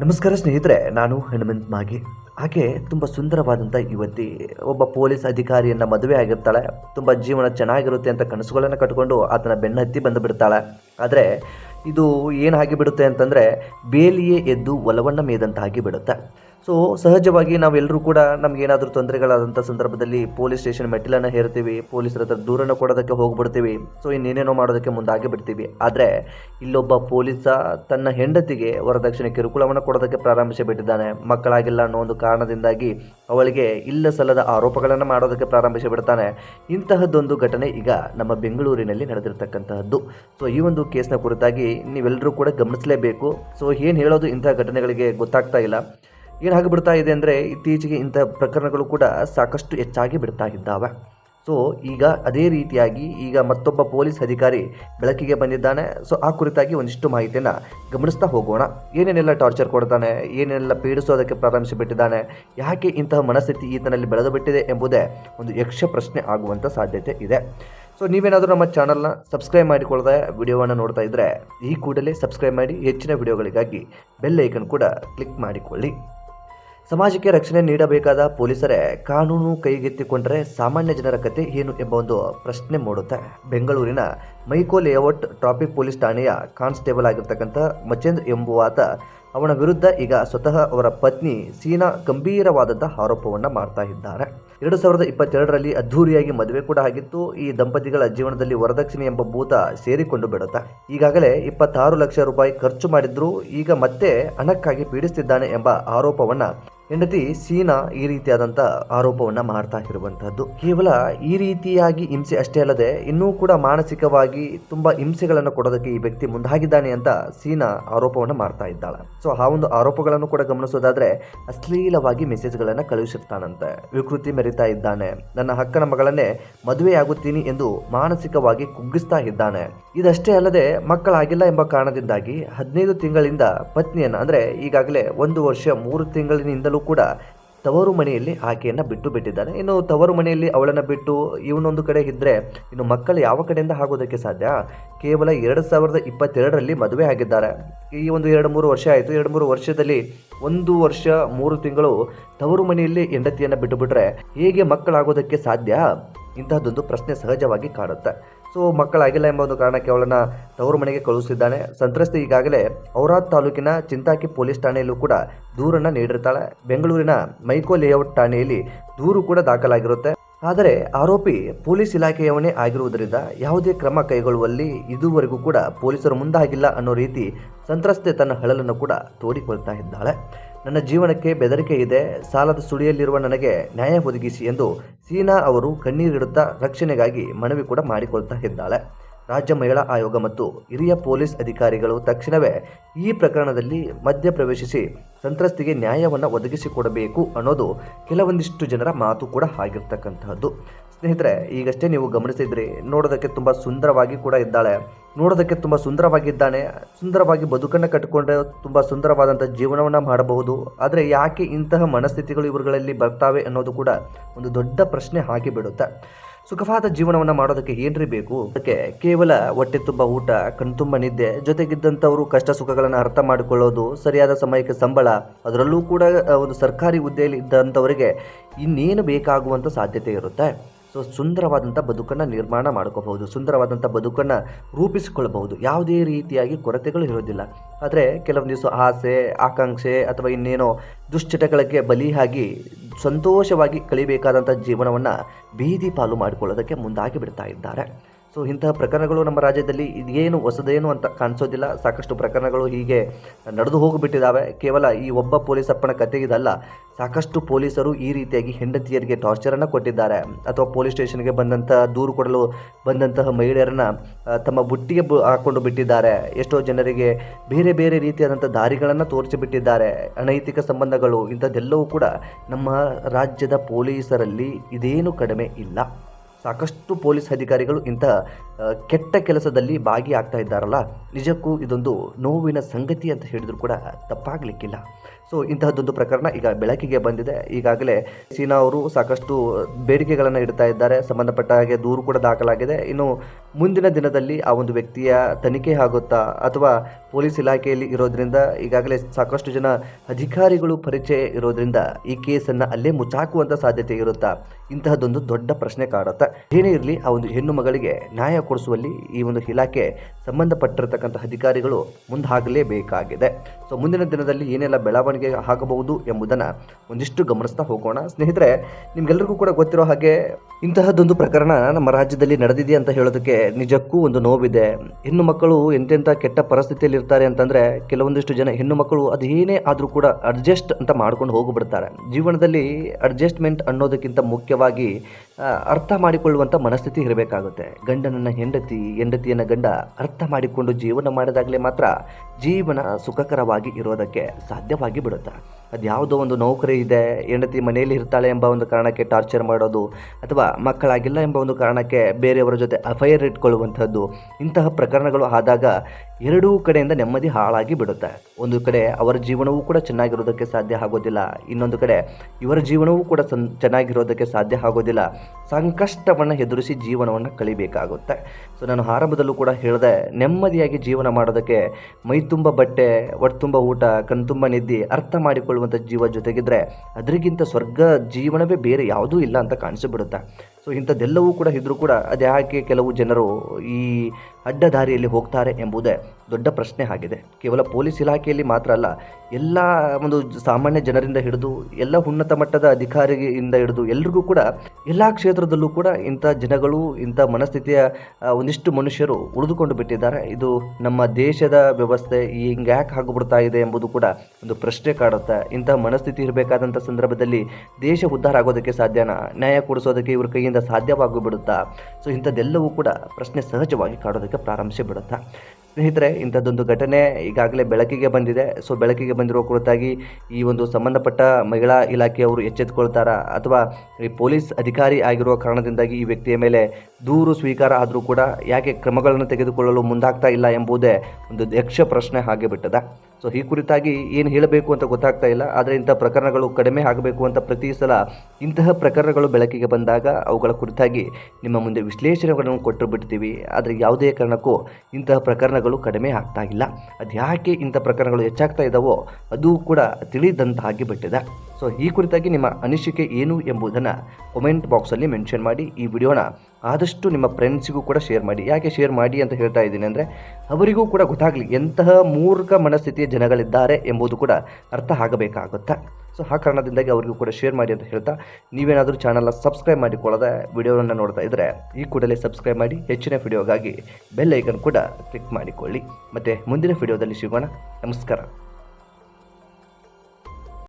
ನಮಸ್ಕಾರ ಸ್ನೇಹಿತರೆ, ನಾನು ಹನುಮಂತ್ ಮಾಗಿ. ಹಾಗೆ ತುಂಬ ಸುಂದರವಾದಂಥ ಯುವತಿ ಒಬ್ಬ ಪೊಲೀಸ್ ಅಧಿಕಾರಿಯನ್ನ ಮದುವೆ ಆಗಿರ್ತಾಳೆ. ತುಂಬ ಜೀವನ ಚೆನ್ನಾಗಿರುತ್ತೆ ಅಂತ ಕನಸುಗಳನ್ನು ಕಟ್ಕೊಂಡು ಆತನ ಬೆನ್ನತ್ತಿ ಬಂದು ಬಿಡ್ತಾಳೆ. ಆದರೆ ಇದು ಏನು ಬಿಡುತ್ತೆ ಅಂತಂದರೆ, ಬೇಲಿಯೇ ಎದ್ದು ಒಲವನ್ನು ಮೇದಂತ ಆಗಿಬಿಡುತ್ತೆ ಸೊ ಸಹಜವಾಗಿ ನಾವೆಲ್ಲರೂ ಕೂಡ ನಮಗೇನಾದರೂ ತೊಂದರೆಗಳಾದಂಥ ಸಂದರ್ಭದಲ್ಲಿ ಪೊಲೀಸ್ ಸ್ಟೇಷನ್ ಮೆಟ್ಟಿಲನ್ನು ಹೇರ್ತೀವಿ, ಪೊಲೀಸರ ಹತ್ರ ದೂರನ್ನು ಕೊಡೋದಕ್ಕೆ ಹೋಗ್ಬಿಡ್ತೀವಿ. ಸೊ ಇನ್ನೇನೇನೋ ಮಾಡೋದಕ್ಕೆ ಮುಂದಾಗಿ ಬಿಡ್ತೀವಿ. ಆದರೆ, ಇಲ್ಲೊಬ್ಬ ಪೊಲೀಸ ತನ್ನ ಹೆಂಡತಿಗೆ ವರದಕ್ಷಿಣೆ ಕಿರುಕುಳವನ್ನು ಕೊಡೋದಕ್ಕೆ ಪ್ರಾರಂಭಿಸಿ ಬಿಟ್ಟಿದ್ದಾನೆ ಮಕ್ಕಳಾಗಿಲ್ಲ ಅನ್ನೋ ಒಂದು ಕಾರಣದಿಂದಾಗಿ ಅವಳಿಗೆ ಇಲ್ಲ ಸಲ್ಲದ ಆರೋಪಗಳನ್ನು ಮಾಡೋದಕ್ಕೆ ಪ್ರಾರಂಭಿಸಿ ಬಿಡ್ತಾನೆ ಇಂತಹದ್ದೊಂದು ಘಟನೆ ಈಗ ನಮ್ಮ ಬೆಂಗಳೂರಿನಲ್ಲಿ ನಡೆದಿರ್ತಕ್ಕಂತಹದ್ದು. ಸೊ ಈ ಒಂದು ಕೇಸ್ನ ಕುರಿತಾಗಿ ನೀವೆಲ್ಲರೂ ಕೂಡ ಗಮನಿಸಲೇಬೇಕು. ಸೊ ಏನು ಹೇಳೋದು ಇಂತಹ ಘಟನೆಗಳಿಗೆ ಗೊತ್ತಾಗ್ತಾ ಇಲ್ಲ. ಏನಾಗಿಬಿಡ್ತಾ ಇದೆ ಅಂದರೆ ಇತ್ತೀಚೆಗೆ ಇಂಥ ಪ್ರಕರಣಗಳು ಕೂಡ ಸಾಕಷ್ಟು ಹೆಚ್ಚಾಗಿ ಬಿಡ್ತಾ ಇದ್ದಾವೆ. ಸೊ ಈಗ ಅದೇ ರೀತಿಯಾಗಿ ಈಗ ಮತ್ತೊಬ್ಬ ಪೊಲೀಸ್ ಅಧಿಕಾರಿ ಬೆಳಕಿಗೆ ಬಂದಿದ್ದಾನೆ. ಸೊ ಆ ಕುರಿತಾಗಿ ಒಂದಿಷ್ಟು ಮಾಹಿತಿಯನ್ನು ಗಮನಿಸ್ತಾ ಹೋಗೋಣ. ಏನೇನೆಲ್ಲ ಟಾರ್ಚರ್ ಕೊಡ್ತಾನೆ ಏನೇನೆಲ್ಲ ಪೀಡಿಸೋದಕ್ಕೆ ಪ್ರಾರಂಭಿಸಿಬಿಟ್ಟಿದ್ದಾನೆ ಯಾಕೆ ಇಂತಹ ಮನಸ್ಥಿತಿ ಈತನಲ್ಲಿ ಬೆಳೆದು ಬಿಟ್ಟಿದೆ ಎಂಬುದೇ ಒಂದು ಯಕ್ಷ ಪ್ರಶ್ನೆ ಆಗುವಂಥ ಸಾಧ್ಯತೆ ಇದೆ. ಸೊ ನೀವೇನಾದರೂ ನಮ್ಮ ಚಾನಲ್ನ ಸಬ್ಸ್ಕ್ರೈಬ್ ಮಾಡಿಕೊಳ್ಳದೆ ವಿಡಿಯೋವನ್ನು ನೋಡ್ತಾ ಇದ್ದರೆ ಈ ಕೂಡಲೇ ಸಬ್ಸ್ಕ್ರೈಬ್ ಮಾಡಿ ಹೆಚ್ಚಿನ ವಿಡಿಯೋಗಳಿಗಾಗಿ ಬೆಲ್ ಐಕನ್ ಕೂಡ ಕ್ಲಿಕ್ ಮಾಡಿಕೊಳ್ಳಿ. ಸಮಾಜಕ್ಕೆ ರಕ್ಷಣೆ ನೀಡಬೇಕಾದ ಪೊಲೀಸರೇ, ಕಾನೂನು ಕೈಗೆತ್ತಿಕೊಂಡರೆ ಸಾಮಾನ್ಯ ಜನರ ಕತೆ ಏನು ಎಂಬ ಒಂದು ಪ್ರಶ್ನೆ ಮೂಡುತ್ತೆ. ಬೆಂಗಳೂರಿನ ಮೈಕೋ ಲೇಔಟ್ ಟ್ರಾಫಿಕ್ ಪೊಲೀಸ್ ಠಾಣೆಯ ಕಾನ್ಸ್ಟೇಬಲ್ ಆಗಿರ್ತಕ್ಕಂಥ ಮಚೇಂದ್ರ ಎಂಬುವಾತ ಅವನ ವಿರುದ್ಧ ಈಗ ಸ್ವತಃ ಅವರ ಪತ್ನಿ ಸೀನಾ ಗಂಭೀರವಾದಂತಹ ಆರೋಪವನ್ನು ಮಾಡ್ತಾ ಇದ್ದಾರೆ. ಎರಡು ಸಾವಿರದ ಇಪ್ಪತ್ತೆರಡರಲ್ಲಿ ಅದ್ಧೂರಿಯಾಗಿ ಮದುವೆ ಕೂಡ ಆಗಿತ್ತು. ಈ ದಂಪತಿಗಳ ಜೀವನದಲ್ಲಿ ವರದಕ್ಷಿಣೆ ಎಂಬ ಭೂತ ಸೇರಿಕೊಂಡು ಬಿಡುತ್ತೆ. ಈಗಾಗಲೇ ಇಪ್ಪತ್ತಾರು ಲಕ್ಷ ರೂಪಾಯಿ ಖರ್ಚು ಮಾಡಿದ್ರು. ಈಗ ಮತ್ತೆ ಹಣಕ್ಕಾಗಿ ಪೀಡಿಸ್ತಿದ್ದಾನೆ ಎಂಬ ಆರೋಪವನ್ನ ಹೆಂಡತಿ ಸೀನಾ ಈ ರೀತಿಯಾದಂಥ ಆರೋಪವನ್ನ ಮಾಡ್ತಾ ಇರುವಂತಹದ್ದು. ಕೇವಲ ಈ ರೀತಿಯಾಗಿ ಹಿಂಸೆ ಅಷ್ಟೇ ಅಲ್ಲದೆ ಇನ್ನೂ ಕೂಡ ಮಾನಸಿಕವಾಗಿ ತುಂಬಾ ಹಿಂಸೆಗಳನ್ನು ಕೊಡೋದಕ್ಕೆ ಈ ವ್ಯಕ್ತಿ ಮುಂದಾಗಿದ್ದಾನೆ ಅಂತ ಸೀನಾ ಆರೋಪವನ್ನು ಮಾಡ್ತಾ ಇದ್ದಾಳೆ. ಸೊ ಆ ಒಂದು ಆರೋಪಗಳನ್ನು ಕೂಡ ಗಮನಿಸೋದಾದ್ರೆ ಅಶ್ಲೀಲವಾಗಿ ಮೆಸೇಜ್ಗಳನ್ನು ಕಳುಹಿಸಿರ್ತಾನಂತೆ. ವಿಕೃತಿ ಮೆರಿತಾ ಇದ್ದಾನೆ. ನನ್ನ ಹಕ್ಕನ ಮಗಳನ್ನೇ ಮದುವೆಯಾಗುತ್ತೀನಿ ಎಂದು ಮಾನಸಿಕವಾಗಿ ಕುಗ್ಗಿಸ್ತಾ ಇದ್ದಾನೆ. ಇದಷ್ಟೇ ಅಲ್ಲದೆ ಮಕ್ಕಳಾಗಿಲ್ಲ ಎಂಬ ಕಾರಣದಿಂದಾಗಿ ಹದಿನೈದು ತಿಂಗಳಿಂದ ಪತ್ನಿಯನ್ನ, ಅಂದ್ರೆ ಈಗಾಗಲೇ ಒಂದು ವರ್ಷ ಮೂರು ತಿಂಗಳಿನಿಂದಲೂ ಕೂಡ ತವರು ಮನೆಯಲ್ಲಿ ಆಕೆಯನ್ನು ಬಿಟ್ಟು ಬಿಟ್ಟಿದ್ದಾನೆ ಇನ್ನು ತವರು ಮನೆಯಲ್ಲಿ ಅವಳನ್ನು ಬಿಟ್ಟು ಇವನೊಂದು ಕಡೆ ಇದ್ದರೆ ಇನ್ನು ಮಕ್ಕಳು ಯಾವ ಕಡೆಯಿಂದ ಆಗೋದಕ್ಕೆ ಸಾಧ್ಯ? ಕೇವಲ ಎರಡು ಸಾವಿರದ ಇಪ್ಪತ್ತೆರಡರಲ್ಲಿ ಮದುವೆ ಆಗಿದ್ದಾರೆ. ಈ ಒಂದು ಎರಡು ಮೂರು ವರ್ಷ ಆಯಿತು. ಎರಡು ಮೂರು ವರ್ಷದಲ್ಲಿ ಒಂದು ವರ್ಷ, ಮೂರು ತಿಂಗಳು ತವರು ಮನೆಯಲ್ಲಿ ಹೆಂಡತಿಯನ್ನು ಬಿಟ್ಟುಬಿಟ್ರೆ ಹೇಗೆ ಮಕ್ಕಳಾಗೋದಕ್ಕೆ ಸಾಧ್ಯ? ಇಂತಹದ್ದೊಂದು ಪ್ರಶ್ನೆ ಸಹಜವಾಗಿ ಕಾಡುತ್ತೆ. ಸೊ ಮಕ್ಕಳಾಗಿಲ್ಲ ಎಂಬ ಒಂದು ಕಾರಣಕ್ಕೆ ಅವಳನ್ನು ತವರು ಮನೆಗೆ ಕಳುಹಿಸಿದ್ದಾನೆ. ಸಂತ್ರಸ್ತೆ ಈಗಾಗಲೇ ಔರಾದ್ ತಾಲೂಕಿನ ಚಿಂತಾಕಿ ಪೊಲೀಸ್ ಠಾಣೆಯಲ್ಲೂ ಕೂಡ ದೂರನ್ನು ನೀಡಿರ್ತಾಳೆ. ಬೆಂಗಳೂರಿನ ಮೈಕೋ ಲೇಔಟ್ ಠಾಣೆಯಲ್ಲಿ ದೂರು ಕೂಡ ದಾಖಲಾಗಿರುತ್ತೆ. ಆದರೆ ಆರೋಪಿ ಪೊಲೀಸ್ ಇಲಾಖೆಯವನೇ ಆಗಿರುವುದರಿಂದ ಯಾವುದೇ ಕ್ರಮ ಕೈಗೊಳ್ಳುವಲ್ಲಿ ಇದುವರೆಗೂ ಕೂಡ ಪೊಲೀಸರು ಮುಂದಾಗಿಲ್ಲ ಅನ್ನೋ ರೀತಿ ಸಂತ್ರಸ್ತೆ ತನ್ನ ಹಳಲನ್ನು ಕೂಡ ತೋಡಿಕೊಳ್ತಾ ಇದ್ದಾಳೆ. ನನ್ನ ಜೀವನಕ್ಕೆ ಬೆದರಿಕೆ ಇದೆ. ಸಾಲದ ಸುಳಿಯಲ್ಲಿರುವ ನನಗೆ ನ್ಯಾಯ ಒದಗಿಸಿ ಎಂದು ಸೀನಾ ಅವರು ಕಣ್ಣೀರಿಡುತ್ತಾ ರಕ್ಷಣೆಗಾಗಿ ಮನವಿ ಕೂಡ ಮಾಡಿಕೊಳ್ತಾ ಇದ್ದಾಳೆ. ರಾಜ್ಯ ಮಹಿಳಾ ಆಯೋಗ ಮತ್ತು ಹಿರಿಯ ಪೊಲೀಸ್ ಅಧಿಕಾರಿಗಳು ತಕ್ಷಣವೇ ಈ ಪ್ರಕರಣದಲ್ಲಿ ಮಧ್ಯಪ್ರವೇಶಿಸಿ ಸಂತ್ರಸ್ತಿಗೆ ನ್ಯಾಯವನ್ನು ಒದಗಿಸಿಕೊಡಬೇಕು ಅನ್ನೋದು ಕೆಲವೊಂದಿಷ್ಟು ಜನರ ಮಾತು ಕೂಡ ಆಗಿರ್ತಕ್ಕಂತಹದ್ದು. ಸ್ನೇಹಿತರೆ, ಈಗಷ್ಟೇ ನೀವು ಗಮನಿಸಿದ್ರಿ, ನೋಡೋದಕ್ಕೆ ತುಂಬ ಸುಂದರವಾಗಿ ಕೂಡ ಇದ್ದಾಳೆ. ನೋಡೋದಕ್ಕೆ ತುಂಬ ಸುಂದರವಾಗಿದ್ದಾನೆ. ಸುಂದರವಾಗಿ ಬದುಕನ್ನು ಕಟ್ಟಿಕೊಂಡ್ರೆ ತುಂಬ ಸುಂದರವಾದಂಥ ಜೀವನವನ್ನು ಮಾಡಬಹುದು. ಆದರೆ ಯಾಕೆ ಇಂತಹ ಮನಸ್ಥಿತಿಗಳು ಇವರುಗಳಲ್ಲಿ ಬರ್ತಾವೆ ಅನ್ನೋದು ಕೂಡ ಒಂದು ದೊಡ್ಡ ಪ್ರಶ್ನೆ ಹಾಕಿಬಿಡುತ್ತೆ ಸುಖವಾದ ಜೀವನವನ್ನು ಮಾಡೋದಕ್ಕೆ ಏನ್ರಿ ಬೇಕು? ಅದಕ್ಕೆ ಕೇವಲ ಹೊಟ್ಟೆ ತುಂಬ ಊಟ ಕಣ್ತುಂಬ ನಿದ್ದೆ ಜೊತೆಗಿದ್ದಂಥವರು ಕಷ್ಟ ಸುಖಗಳನ್ನು ಅರ್ಥ ಮಾಡಿಕೊಳ್ಳೋದು, ಸರಿಯಾದ ಸಮಯಕ್ಕೆ ಸಂಬಳ, ಅದರಲ್ಲೂ ಕೂಡ ಒಂದು ಸರ್ಕಾರಿ ಹುದ್ದೆಯಲ್ಲಿ ಇದ್ದಂಥವರಿಗೆ ಇನ್ನೇನು ಬೇಕಾಗುವಂಥ ಸಾಧ್ಯತೆ ಇರುತ್ತೆ. ಸೊ ಸುಂದರವಾದಂಥ ಬದುಕನ್ನು ನಿರ್ಮಾಣ ಮಾಡ್ಕೋಬಹುದು, ಸುಂದರವಾದಂಥ ಬದುಕನ್ನು ರೂಪಿಸಿಕೊಳ್ಳಬಹುದು. ಯಾವುದೇ ರೀತಿಯಾಗಿ ಕೊರತೆಗಳು ಇರೋದಿಲ್ಲ. ಆದರೆ ಕೆಲವೊಂದು ದಿವಸ ಆಸೆ, ಆಕಾಂಕ್ಷೆ ಅಥವಾ ಇನ್ನೇನೋ ದುಶ್ಚಟಗಳಿಗೆ ಬಲಿಯಾಗಿ ಸಂತೋಷವಾಗಿ ಕಳಿಬೇಕಾದಂಥ ಜೀವನವನ್ನು ಬೀದಿ ಪಾಲು ಮಾಡಿಕೊಳ್ಳೋದಕ್ಕೆ ಮುಂದಾಗಿ ಬಿಡ್ತಾ ಇದ್ದಾರೆ. ಸೊ ಇಂತಹ ಪ್ರಕರಣಗಳು ನಮ್ಮ ರಾಜ್ಯದಲ್ಲಿ ಇದೇನು ಹೊಸದೇನು ಅಂತ ಕಾಣಿಸೋದಿಲ್ಲ. ಸಾಕಷ್ಟು ಪ್ರಕರಣಗಳು ಹೀಗೆ ನಡೆದು ಹೋಗಿಬಿಟ್ಟಿದ್ದಾವೆ ಕೇವಲ ಈ ಒಬ್ಬ ಪೊಲೀಸಪ್ಪನ ಕತೆ ಇದಲ್ಲ. ಸಾಕಷ್ಟು ಪೊಲೀಸರು ಈ ರೀತಿಯಾಗಿ ಹೆಂಡತಿಯರಿಗೆ ಟಾರ್ಚರನ್ನು ಕೊಟ್ಟಿದ್ದಾರೆ. ಅಥವಾ ಪೊಲೀಸ್ ಸ್ಟೇಷನ್ಗೆ ಬಂದಂತಹ ದೂರು ಕೊಡಲು ಬಂದಂತಹ ಮಹಿಳೆಯರನ್ನ ತಮ್ಮ ಬುಟ್ಟಿಗೆ ಹಾಕೊಂಡು ಬಿಟ್ಟಿದ್ದಾರೆ. ಎಷ್ಟೋ ಜನರಿಗೆ ಬೇರೆ ಬೇರೆ ರೀತಿಯಾದಂಥ ದಾರಿಗಳನ್ನು ತೋರಿಸಿಬಿಟ್ಟಿದ್ದಾರೆ. ಅನೈತಿಕ ಸಂಬಂಧಗಳು, ಇಂಥದ್ದೆಲ್ಲವೂ ಕೂಡ ನಮ್ಮ ರಾಜ್ಯದ ಪೊಲೀಸರಲ್ಲಿ ಇದೇನು ಕಡಿಮೆ ಇಲ್ಲ. ಸಾಕಷ್ಟು ಪೊಲೀಸ್ ಅಧಿಕಾರಿಗಳು ಇಂತಹ ಕೆಟ್ಟ ಕೆಲಸದಲ್ಲಿ ಭಾಗಿಯಾಗ್ತಾ ಇದ್ದಾರಲ್ಲ? ನಿಜಕ್ಕೂ ಇದೊಂದು ನೋವಿನ ಸಂಗತಿ ಅಂತ ಹೇಳಿದರೂ ಕೂಡ ತಪ್ಪಾಗಲಿಕ್ಕಿಲ್ಲ. ಸೊ, ಇಂತಹದ್ದೊಂದು ಪ್ರಕರಣ ಈಗ ಬೆಳಕಿಗೆ ಬಂದಿದೆ. ಈಗಾಗಲೇ ಸೀನಾ ಅವರು ಸಾಕಷ್ಟು ಬೇಡಿಕೆಗಳನ್ನು ಇಡ್ತಾ ಇದ್ದಾರೆ. ಸಂಬಂಧಪಟ್ಟ ಹಾಗೆ ದೂರು ಕೂಡ ದಾಖಲಾಗಿದೆ. ಇನ್ನು ಮುಂದಿನ ದಿನದಲ್ಲಿ ಆ ಒಂದು ವ್ಯಕ್ತಿಯ ತನಿಖೆ ಆಗುತ್ತಾ ಅಥವಾ ಪೊಲೀಸ್ ಇಲಾಖೆಯಲ್ಲಿ ಇರೋದ್ರಿಂದ ಈಗಾಗಲೇ ಸಾಕಷ್ಟು ಜನ ಅಧಿಕಾರಿಗಳು ಪರಿಚಯ ಇರೋದ್ರಿಂದ ಈ ಕೇಸನ್ನು ಅಲ್ಲೇ ಮುಚ್ಚಾಕುವಂಥ ಸಾಧ್ಯತೆ ಇರುತ್ತಾ? ಇಂತಹದ್ದೊಂದು ದೊಡ್ಡ ಪ್ರಶ್ನೆ ಕಾಡುತ್ತೆ? ಏನೇ ಇರಲಿ, ಆ ಒಂದು ಹೆಣ್ಣು ಮಗಳಿಗೆ ನ್ಯಾಯ ಕೊಡಿಸುವಲ್ಲಿ ಈ ಒಂದು ಇಲಾಖೆ ಸಂಬಂಧಪಟ್ಟಿರತಕ್ಕಂಥ ಅಧಿಕಾರಿಗಳು ಮುಂದಾಗಲೇಬೇಕಾಗಿದೆ. ಸೊ, ಮುಂದಿನ ದಿನದಲ್ಲಿ ಏನೆಲ್ಲ ಬೆಳವಣಿಗೆ ಆಗಬಹುದು ಎಂಬುದನ್ನು ಒಂದಿಷ್ಟು ಗಮನಿಸ್ತಾ ಹೋಗೋಣ. ಸ್ನೇಹಿತರೆ ನಿಮ್ಗೆಲ್ಲರಿಗೂ ಕೂಡ ಗೊತ್ತಿರೋ ಹಾಗೆ ಇಂತಹದ್ದೊಂದು ಪ್ರಕರಣ ನಮ್ಮ ರಾಜ್ಯದಲ್ಲಿ ನಡೆದಿದೆ ಅಂತ ಹೇಳೋದಕ್ಕೆ ನಿಜಕ್ಕೂ ಒಂದು ನೋವಿದೆ. ಹೆಣ್ಣು ಮಕ್ಕಳು ಎಂತೆಂಥ ಕೆಟ್ಟ ಪರಿಸ್ಥಿತಿಯಲ್ಲಿ ಇರ್ತಾರೆ ಅಂತಂದ್ರೆ ಕೆಲವೊಂದಿಷ್ಟು ಜನ ಹೆಣ್ಣು ಮಕ್ಕಳು ಅದೇನೇ ಆದರೂ ಕೂಡ ಅಡ್ಜಸ್ಟ್ ಅಂತ ಮಾಡ್ಕೊಂಡು ಹೋಗಿಬಿಡ್ತಾರೆ. ಜೀವನದಲ್ಲಿ ಅಡ್ಜಸ್ಟ್ಮೆಂಟ್ ಅನ್ನೋದಕ್ಕಿಂತ ಮುಖ್ಯವಾಗಿ ಅರ್ಥ ಮಾಡಿಕೊಳ್ಳುವಂಥ ಮನಸ್ಥಿತಿ ಇರಬೇಕಾಗುತ್ತೆ. ಗಂಡನನ್ನು ಹೆಂಡತಿ, ಹೆಂಡತಿಯನ್ನು ಗಂಡ ಅರ್ಥ ಮಾಡಿಕೊಂಡು ಜೀವನ ಮಾಡಿದಾಗಲೇ ಮಾತ್ರ ಜೀವನ ಸುಖಕರವಾಗಿ ಇರೋದಕ್ಕೆ ಸಾಧ್ಯವಾಗಿ ಬಿಡುತ್ತೆ? ಅದು ಯಾವುದೋ ಒಂದು ನೌಕರಿ ಇದೆ, ಹೆಂಡತಿ ಮನೆಯಲ್ಲಿ ಇರ್ತಾಳೆ ಎಂಬ ಒಂದು ಕಾರಣಕ್ಕೆ ಟಾರ್ಚರ್ ಮಾಡೋದು, ಅಥವಾ ಮಕ್ಕಳಾಗಿಲ್ಲ ಎಂಬ ಒಂದು ಕಾರಣಕ್ಕೆ ಬೇರೆಯವರ ಜೊತೆ ಅಫೈರ್ ಇಟ್ಕೊಳ್ಳುವಂಥದ್ದು ಇಂತಹ ಪ್ರಕರಣಗಳು ಆದಾಗ ಎರಡೂ ಕಡೆಯಿಂದ ನೆಮ್ಮದಿ ಹಾಳಾಗಿ ಬಿಡುತ್ತೆ. ಒಂದು ಕಡೆ ಅವರ ಜೀವನವೂ ಕೂಡ ಚೆನ್ನಾಗಿರೋದಕ್ಕೆ ಸಾಧ್ಯ ಆಗೋದಿಲ್ಲ. ಇನ್ನೊಂದು ಕಡೆ ಇವರ ಜೀವನವೂ ಕೂಡ ಸನ್ ಚೆನ್ನಾಗಿರೋದಕ್ಕೆ ಸಾಧ್ಯ ಆಗೋದಿಲ್ಲ. ಸಂಕಷ್ಟವನ್ನು ಎದುರಿಸಿ ಜೀವನವನ್ನು ಕಳಿಬೇಕಾಗುತ್ತೆ. ಸೊ ನಾನು ಆರಂಭದಲ್ಲೂ ಕೂಡ ಹೇಳಿದೆ, ನೆಮ್ಮದಿಯಾಗಿ ಜೀವನ ಮಾಡೋದಕ್ಕೆ ಮೈ ತುಂಬ ಬಟ್ಟೆ ತುಂಬ ಊಟ ಕಣ್ತುಂಬ ನಿದ್ದೆ, ಅರ್ಥ ಮಾಡಿಕೊಳ್ಳುವಂಥ ಜೀವ ಜೊತೆಗಿದ್ರೆ ಅದರಿಗಿಂತ ಸ್ವರ್ಗ ಜೀವನವೇ ಬೇರೆ ಯಾವುದೂ ಇಲ್ಲ ಅಂತ ಕಾಣಿಸಿಬಿಡುತ್ತೆ. ಸೊ ಇಂಥದ್ದೆಲ್ಲವೂ ಕೂಡ ಇದ್ದರೂ ಕೂಡ ಅದ್ಯಾಕೆ ಕೆಲವು ಜನರು ಈ ಅಡ್ಡ ದಾರಿಯಲ್ಲಿ ಹೋಗ್ತಾರೆ ಎಂಬುದೇ ದೊಡ್ಡ ಪ್ರಶ್ನೆ ಆಗಿದೆ. ಕೇವಲ ಪೊಲೀಸ್ ಇಲಾಖೆಯಲ್ಲಿ ಮಾತ್ರ ಅಲ್ಲ, ಎಲ್ಲ ಒಂದು ಸಾಮಾನ್ಯ ಜನರಿಂದ ಹಿಡಿದು, ಎಲ್ಲ ಉನ್ನತ ಮಟ್ಟದ ಅಧಿಕಾರಿಯಿಂದ ಹಿಡಿದು ಎಲ್ರಿಗೂ ಕೂಡ ಎಲ್ಲ ಕ್ಷೇತ್ರದಲ್ಲೂ ಕೂಡ ಇಂಥ ಜನಗಳು, ಇಂಥ ಮನಸ್ಥಿತಿಯ ಒಂದಿಷ್ಟು ಮನುಷ್ಯರು ಉಳಿದುಕೊಂಡು ಬಿಟ್ಟಿದ್ದಾರೆ. ಇದು ನಮ್ಮ ದೇಶದ ವ್ಯವಸ್ಥೆ ಹಿಂಗೆ ಯಾಕೆ ಆಗಿಬಿಡ್ತಾ ಇದೆ ಎಂಬುದು ಕೂಡ ಒಂದು ಪ್ರಶ್ನೆ ಕಾಡುತ್ತೆ. ಇಂಥ ಮನಸ್ಥಿತಿ ಇರಬೇಕಾದಂಥ ಸಂದರ್ಭದಲ್ಲಿ ದೇಶ ಉದ್ಧಾರ ಆಗೋದಕ್ಕೆ ಸಾಧ್ಯನಾ? ನ್ಯಾಯ ಕೊಡಿಸೋದಕ್ಕೆ ಇವ್ರ ಕೈಯಿಂದ ಸಾಧ್ಯವಾಗಿ ಬಿಡುತ್ತಾ ಸೊ ಇಂಥದ್ದೆಲ್ಲವೂ ಕೂಡ ಪ್ರಶ್ನೆ ಸಹಜವಾಗಿ ಕಾಡೋದಕ್ಕೆ ಪ್ರಾರಂಭಿಸಿ ಬಿಡುತ್ತಾ? ಸ್ನೇಹಿತರೆ, ಇಂಥದ್ದೊಂದು ಘಟನೆ ಈಗಾಗಲೇ ಬೆಳಕಿಗೆ ಬಂದಿದೆ. ಸೊ ಬೆಳಕಿಗೆ ಬಂದಿರುವ ಕುರಿತಾಗಿ ಈ ಒಂದು ಸಂಬಂಧಪಟ್ಟ ಮಹಿಳಾ ಇಲಾಖೆಯವರು ಎಚ್ಚೆತ್ತುಕೊಳ್ತಾರಾ ಅಥವಾ ಈ ಪೊಲೀಸ್ ಅಧಿಕಾರಿ ಆಗಿರುವ ಕಾರಣದಿಂದಾಗಿ ಈ ವ್ಯಕ್ತಿಯ ಮೇಲೆ ದೂರು ಸ್ವೀಕಾರ ಆದರೂ ಕೂಡ ಯಾಕೆ ಕ್ರಮಗಳನ್ನು ತೆಗೆದುಕೊಳ್ಳಲು ಮುಂದಾಗ್ತಾ ಇಲ್ಲ ಎಂಬುದೇ ಒಂದು ಯಕ್ಷ ಪ್ರಶ್ನೆ ಹಾಗೆ ಬಿಟ್ಟದ ಸೊ ಈ ಕುರಿತಾಗಿ ಏನು ಹೇಳಬೇಕು ಅಂತ ಗೊತ್ತಾಗ್ತಾ ಇಲ್ಲ. ಆದರೆ ಇಂಥ ಪ್ರಕರಣಗಳು ಕಡಿಮೆ ಆಗಬೇಕು ಅಂತ ಪ್ರತಿ ಸಲ ಇಂತಹ ಪ್ರಕರಣಗಳು ಬೆಳಕಿಗೆ ಬಂದಾಗ ಅವುಗಳ ಕುರಿತಾಗಿ ನಿಮ್ಮ ಮುಂದೆ ವಿಶ್ಲೇಷಣೆಗಳನ್ನು ಕೊಟ್ಟು ಬಿಡ್ತೀವಿ ಆದರೆ ಯಾವುದೇ ಕಾರಣಕ್ಕೂ ಇಂತಹ ಪ್ರಕರಣಗಳು ಕಡಿಮೆ ಆಗ್ತಾ ಇಲ್ಲ. ಅದು ಯಾಕೆ ಇಂಥ ಪ್ರಕರಣಗಳು ಹೆಚ್ಚಾಗ್ತಾ ಇದ್ದಾವೋ ಅದು ಕೂಡ ತಿಳಿದಂತಾಗಿ ಬಿಟ್ಟಿದೆ. ಸೊ ಈ ಕುರಿತಾಗಿ ನಿಮ್ಮ ಅನಿಸಿಕೆ ಏನು ಎಂಬುದನ್ನು ಕಮೆಂಟ್ ಬಾಕ್ಸಲ್ಲಿ ಮೆನ್ಷನ್ ಮಾಡಿ ಈ ವಿಡಿಯೋನ ಆದಷ್ಟು ನಿಮ್ಮ ಫ್ರೆಂಡ್ಸಿಗೂ ಕೂಡ ಶೇರ್ ಮಾಡಿ. ಯಾಕೆ ಶೇರ್ ಮಾಡಿ ಅಂತ ಹೇಳ್ತಾ ಇದ್ದೀನಿ ಅಂದರೆ, ಅವರಿಗೂ ಕೂಡ ಗೊತ್ತಾಗಲಿ ಎಂತಹ ಮೂರ್ಖ ಮನಸ್ಥಿತಿಯ ಜನಗಳಿದ್ದಾರೆ ಎಂಬುದು ಕೂಡ ಅರ್ಥ ಆಗಬೇಕಾಗುತ್ತೆ. ಸೊ ಆ ಕಾರಣದಿಂದಾಗಿ ಅವರಿಗೂ ಕೂಡ ಶೇರ್ ಮಾಡಿ ಅಂತ ಹೇಳ್ತಾ, ನೀವೇನಾದರೂ ಚಾನಲ್ನ ಸಬ್ಸ್ಕ್ರೈಬ್ ಮಾಡಿಕೊಳ್ಳದೆ ವಿಡಿಯೋವನ್ನು ನೋಡ್ತಾ ಇದ್ದರೆ ಈ ಕೂಡಲೇ ಸಬ್ಸ್ಕ್ರೈಬ್ ಮಾಡಿ, ಹೆಚ್ಚಿನ ವಿಡಿಯೋಗಾಗಿ ಬೆಲ್ ಐಕನ್ ಕೂಡ ಕ್ಲಿಕ್ ಮಾಡಿಕೊಳ್ಳಿ. ಮತ್ತು ಮುಂದಿನ ವಿಡಿಯೋದಲ್ಲಿ ಸಿಗೋಣ. ನಮಸ್ಕಾರ.